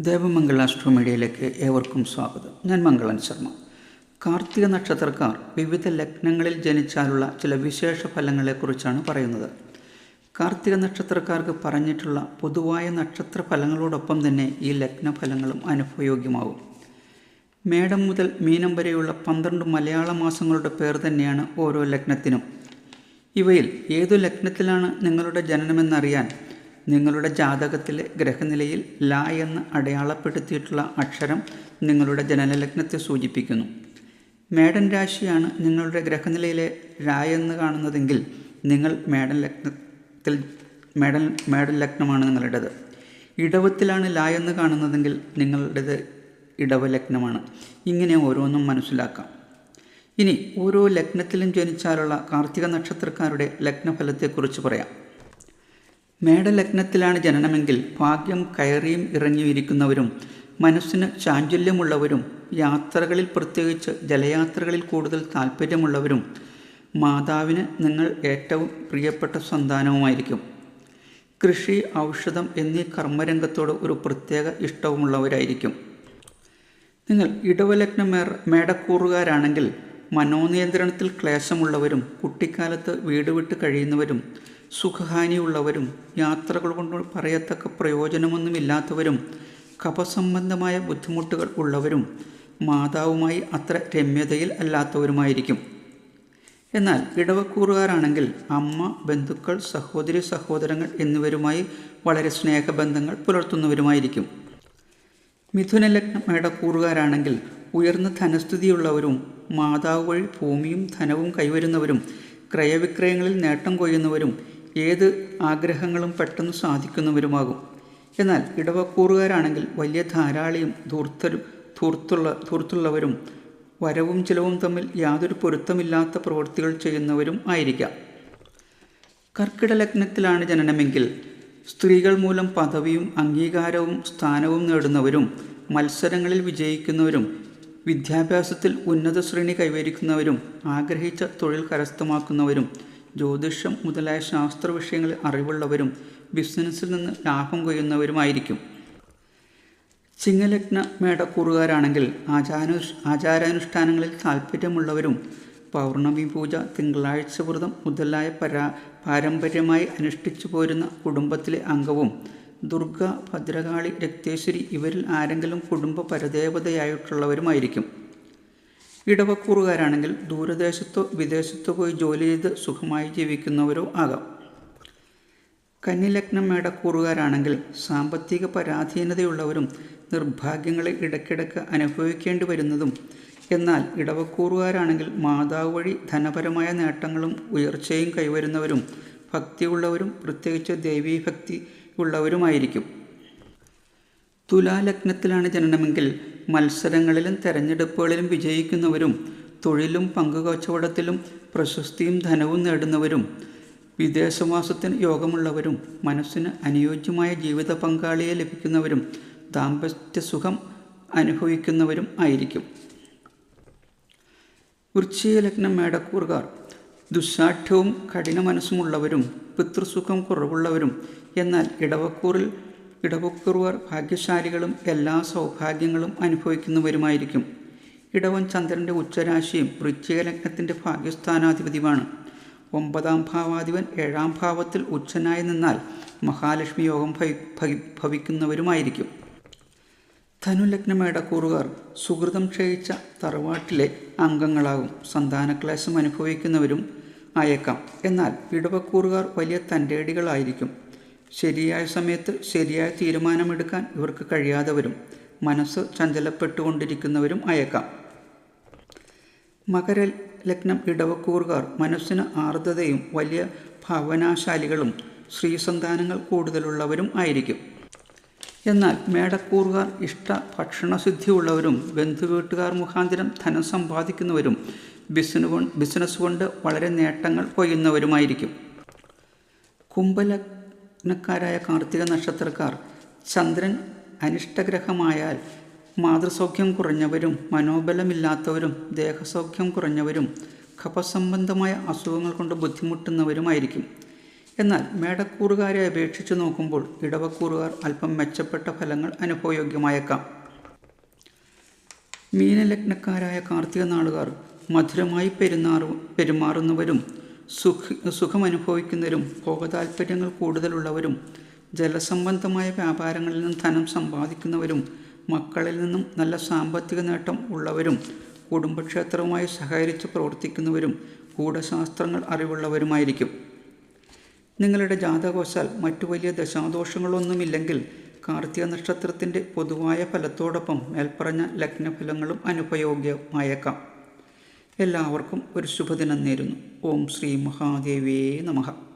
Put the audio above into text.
ദേവമംഗള astro മീഡിയയിലേക്ക് ഏവർക്കും സ്വാഗതം. ഞാൻ മംഗളൻ ശർമ്മ. കാർത്തിക നക്ഷത്രക്കാർ വിവിധ ലഗ്നങ്ങളിൽ ജനിച്ചാലുള്ള ചില വിശേഷ ഫലങ്ങളെക്കുറിച്ചാണ് പറയുന്നത്. കാർത്തിക നക്ഷത്രക്കാർക്ക് പറഞ്ഞിട്ടുള്ള പൊതുവായ നക്ഷത്ര ഫലങ്ങളോടൊപ്പം തന്നെ ഈ ലഗ്ന ഫലങ്ങളും അനുഭവയോഗ്യമാകും. മേടം മുതൽ മീനം വരെയുള്ള പന്ത്രണ്ട് മലയാള മാസങ്ങളുടെ പേർ തന്നെയാണ് ഓരോ ലഗ്നത്തിനും. ഇവയിൽ ഏതു ലഗ്നത്തിലാണ് നിങ്ങളുടെ ജനനമെന്നറിയാൻ നിങ്ങളുടെ ജാതകത്തിലെ ഗ്രഹനിലയിൽ ല എന്ന് അടയാളപ്പെടുത്തിയിട്ടുള്ള അക്ഷരം നിങ്ങളുടെ ജനനലഗ്നത്തെ സൂചിപ്പിക്കുന്നു. മേടൻ രാശിയാണ് നിങ്ങളുടെ ഗ്രഹനിലയിലെ ര എന്ന് കാണുന്നതെങ്കിൽ നിങ്ങൾ മേടൻ ലഗ്നത്തിൽ മേടൻ മേടൻ ലഗ്നമാണ് നിങ്ങളുടേത്. ഇടവത്തിലാണ് ല എന്ന് കാണുന്നതെങ്കിൽ നിങ്ങളുടേത് ഇടവ ലഗ്നമാണ്. ഇങ്ങനെ ഓരോന്നും മനസ്സിലാക്കാം. ഇനി ഓരോ ലഗ്നത്തിലും ജനിച്ചാലുള്ള കാർത്തിക നക്ഷത്രക്കാരുടെ ലഗ്നഫലത്തെക്കുറിച്ച് പറയാം. മേടലഗ്നത്തിലാണ് ജനനമെങ്കിൽ ഭാഗ്യം കയറിയും ഇറങ്ങിയും ഇരിക്കുന്നവരും മനസ്സിന് ചാഞ്ചല്യമുള്ളവരും യാത്രകളിൽ പ്രത്യേകിച്ച് ജലയാത്രകളിൽ കൂടുതൽ താല്പര്യമുള്ളവരും മാതാവിന് നിങ്ങൾ ഏറ്റവും പ്രിയപ്പെട്ട സന്താനവുമായിരിക്കും. കൃഷി ഔഷധം എന്നീ കർമ്മരംഗത്തോട് ഒരു പ്രത്യേക ഇഷ്ടവുമുള്ളവരായിരിക്കും. നിങ്ങൾ ഇടവലഗ്ന മേടക്കൂറുകാരാണെങ്കിൽ മനോനിയന്ത്രണത്തിൽ ക്ലേശമുള്ളവരും കുട്ടിക്കാലത്ത് വീട് വിട്ട് കഴിയുന്നവരും സുഖഹാനിയുള്ളവരും യാത്രകൾ കൊണ്ട് പറയത്തക്ക പ്രയോജനമൊന്നുമില്ലാത്തവരും കഫസംബന്ധമായ ബുദ്ധിമുട്ടുകൾ ഉള്ളവരും മാതാവുമായി അത്ര രമ്യതയിൽ അല്ലാത്തവരുമായിരിക്കും. എന്നാൽ ഇടവക്കൂറുകാരാണെങ്കിൽ അമ്മ ബന്ധുക്കൾ സഹോദരി സഹോദരങ്ങൾ എന്നിവരുമായി വളരെ സ്നേഹബന്ധങ്ങൾ പുലർത്തുന്നവരുമായിരിക്കും. മിഥുനലഗ്നം മേടക്കൂറുകാരാണെങ്കിൽ ഉയർന്ന ധനസ്ഥിതിയുള്ളവരും മാതാവ് വഴി ഭൂമിയും ധനവും കൈവരുന്നവരും ക്രയവിക്രയങ്ങളിൽ നേട്ടം കൊയ്യുന്നവരും ഏത് ആഗ്രഹങ്ങളും പെട്ടെന്ന് സാധിക്കുന്നവരുമാകും. എന്നാൽ ഇടവക്കൂറുകാരാണെങ്കിൽ വലിയ ധാരാളിയും ധൂർത്തരും ധൂർത്തുള്ള ധൂർത്തുള്ളവരും വരവും ചിലവും തമ്മിൽ യാതൊരു പൊരുത്തമില്ലാത്ത പ്രവൃത്തികൾ ചെയ്യുന്നവരും ആയിരിക്കാം. കർക്കിട ലഗ്നത്തിലാണ് ജനനമെങ്കിൽ സ്ത്രീകൾ മൂലം പദവിയും അംഗീകാരവും സ്ഥാനവും നേടുന്നവരും മത്സരങ്ങളിൽ വിജയിക്കുന്നവരും വിദ്യാഭ്യാസത്തിൽ ഉന്നത ശ്രേണി കൈവരിക്കുന്നവരും ആഗ്രഹിച്ച തൊഴിൽ കരസ്ഥമാക്കുന്നവരും ജ്യോതിഷം മുതലായ ശാസ്ത്ര വിഷയങ്ങളിൽ അറിവുള്ളവരും ബിസിനസ്സിൽ നിന്ന് ലാഭം കൊയ്യുന്നവരുമായിരിക്കും. ചിങ്ങലഗ്ന മേടക്കൂറുകാരാണെങ്കിൽ ആചാര ആചാരാനുഷ്ഠാനങ്ങളിൽ താല്പര്യമുള്ളവരും പൗർണമി പൂജ തിങ്കളാഴ്ച വ്രതം മുതലായ പരാ പാരമ്പര്യമായി അനുഷ്ഠിച്ചു പോരുന്ന കുടുംബത്തിലെ അംഗവും ദുർഗ ഭദ്രകാളി രക്തേശ്വരി ഇവരിൽ ആരെങ്കിലും കുടുംബ പരദേവതയായിട്ടുള്ളവരുമായിരിക്കും. ഇടവക്കൂറുകാരാണെങ്കിൽ ദൂരദേശത്തോ വിദേശത്തോ പോയി ജോലി ചെയ്ത് സുഖമായി ജീവിക്കുന്നവരോ ആകാം. കന്നിലഗ്നം മേടക്കൂറുകാരാണെങ്കിൽ സാമ്പത്തിക പരാധീനതയുള്ളവരും നിർഭാഗ്യങ്ങളെ ഇടയ്ക്കിടയ്ക്ക് അനുഭവിക്കേണ്ടി വരുന്നതും എന്നാൽ ഇടവക്കൂറുകാരാണെങ്കിൽ മാതാവ് വഴി ധനപരമായ നേട്ടങ്ങളും ഉയർച്ചയും കൈവരുന്നവരും ഭക്തിയുള്ളവരും പ്രത്യേകിച്ച് ദൈവീഭക്തി ഉള്ളവരുമായിരിക്കും. തുലാലഗ്നത്തിലാണ് ജനനമെങ്കിൽ മത്സരങ്ങളിലും തെരഞ്ഞെടുപ്പുകളിലും വിജയിക്കുന്നവരും തൊഴിലും പങ്കുകച്ചവടത്തിലും പ്രശസ്തിയും ധനവും നേടുന്നവരും വിദേശവാസത്തിന് യോഗമുള്ളവരും മനസ്സിന് അനുയോജ്യമായ ജീവിത പങ്കാളിയെ ലഭിക്കുന്നവരും ദാമ്പത്യ സുഖം അനുഭവിക്കുന്നവരും ആയിരിക്കും. വൃശ്ചിക ലഗ്നം മേടക്കൂറുകാർ. ദുസ്സാഠ്യവും കഠിന മനസ്സുമുള്ളവരും പിതൃസുഖം കുറവുള്ളവരും എന്നാൽ ഇടവക്കൂറിൽ ഇടവക്കൂറുകാർ ഭാഗ്യശാലികളും എല്ലാ സൗഭാഗ്യങ്ങളും അനുഭവിക്കുന്നവരുമായിരിക്കും. ഇടവൻ ചന്ദ്രന്റെ ഉച്ചരാശിയും വൃശ്ചിക ലഗ്നത്തിന്റെ ഭാഗ്യസ്ഥാനാധിപതിയുമാണ്. ഒമ്പതാം ഭാവാധിപൻ ഏഴാം ഭാവത്തിൽ ഉച്ചനായി നിന്നാൽ മഹാലക്ഷ്മി യോഗം ഭവിക്കുന്നവരുമായിരിക്കും. ധനുലഗ്നം ഇടക്കൂറുകാർ സുഹൃതം ക്ഷയിച്ച തറവാട്ടിലെ അംഗങ്ങളാകും. സന്താനക്ലേശം അനുഭവിക്കുന്നവരും ആയേക്കാം. എന്നാൽ ഇടവക്കൂറുകാർ വലിയ തന്റെടികളായിരിക്കും. ശരിയായ സമയത്ത് ശരിയായ തീരുമാനമെടുക്കാൻ ഇവർക്ക് കഴിയാതെ വരും മനസ്സ് ചഞ്ചലപ്പെട്ടുകൊണ്ടിരിക്കുന്നവരും അയക്കാം മകര ലഗ്നം ഇടവക്കൂറുകാർ മനസ്സിന് ആർദ്രതയും വലിയ ഭാവനാശാലികളും സ്ത്രീസന്താനങ്ങൾ കൂടുതലുള്ളവരും ആയിരിക്കും. എന്നാൽ മേടക്കൂറുകാർ ഇഷ്ട ഭക്ഷണസിദ്ധിയുള്ളവരും ബന്ധുവീട്ടുകാർ മുഖാന്തരം ധനം സമ്പാദിക്കുന്നവരും ബിസിന ബിസിനസ് കൊണ്ട് വളരെ നേട്ടങ്ങൾ കൊയ്യുന്നവരുമായിരിക്കും. കുംഭലഗ്നക്കാരായ കാർത്തിക നക്ഷത്രക്കാർ ചന്ദ്രൻ അനിഷ്ടഗ്രഹമായാൽ മാതൃസൗഖ്യം കുറഞ്ഞവരും മനോബലമില്ലാത്തവരും ദേഹസൗഖ്യം കുറഞ്ഞവരും കഫസംബന്ധമായ അസുഖങ്ങൾ കൊണ്ട് ബുദ്ധിമുട്ടുന്നവരുമായിരിക്കും. എന്നാൽ മേടക്കൂറുകാരെ അപേക്ഷിച്ച് നോക്കുമ്പോൾ ഇടവക്കൂറുകാർ അല്പം മെച്ചപ്പെട്ട ഫലങ്ങൾ അനുഭവയോഗ്യമായേക്കാം. മീനലഗ്നക്കാരായ കാർത്തിക നാളുകാർ മധുരമായി പെരുന്നാറു പെരുമാറുന്നവരും സുഖ സുഖമനുഭവിക്കുന്നവരും ഭോഗതാൽപ്പര്യങ്ങൾ കൂടുതലുള്ളവരും ജലസംബന്ധമായ വ്യാപാരങ്ങളിൽ നിന്നും ധനം സമ്പാദിക്കുന്നവരും മക്കളിൽ നിന്നും നല്ല സാമ്പത്തിക നേട്ടം ഉള്ളവരും കുടുംബക്ഷേത്രവുമായി സഹകരിച്ച് പ്രവർത്തിക്കുന്നവരും ഗൂഢശാസ്ത്രങ്ങൾ അറിവുള്ളവരുമായിരിക്കും. നിങ്ങളുടെ ജാതകവശാൽ മറ്റു വലിയ ദശാദോഷങ്ങളൊന്നുമില്ലെങ്കിൽ കാർത്തിക നക്ഷത്രത്തിന്റെ പൊതുവായ ഫലത്തോടൊപ്പം മേൽപ്പറഞ്ഞ ലഗ്നഫലങ്ങളും അനുപയോഗ്യമായേക്കാം എല്ലാവർക്കും ഒരു ശുഭദിനം നേരുന്നു. ഓം ശ്രീ മഹാദേവേ നമഃ.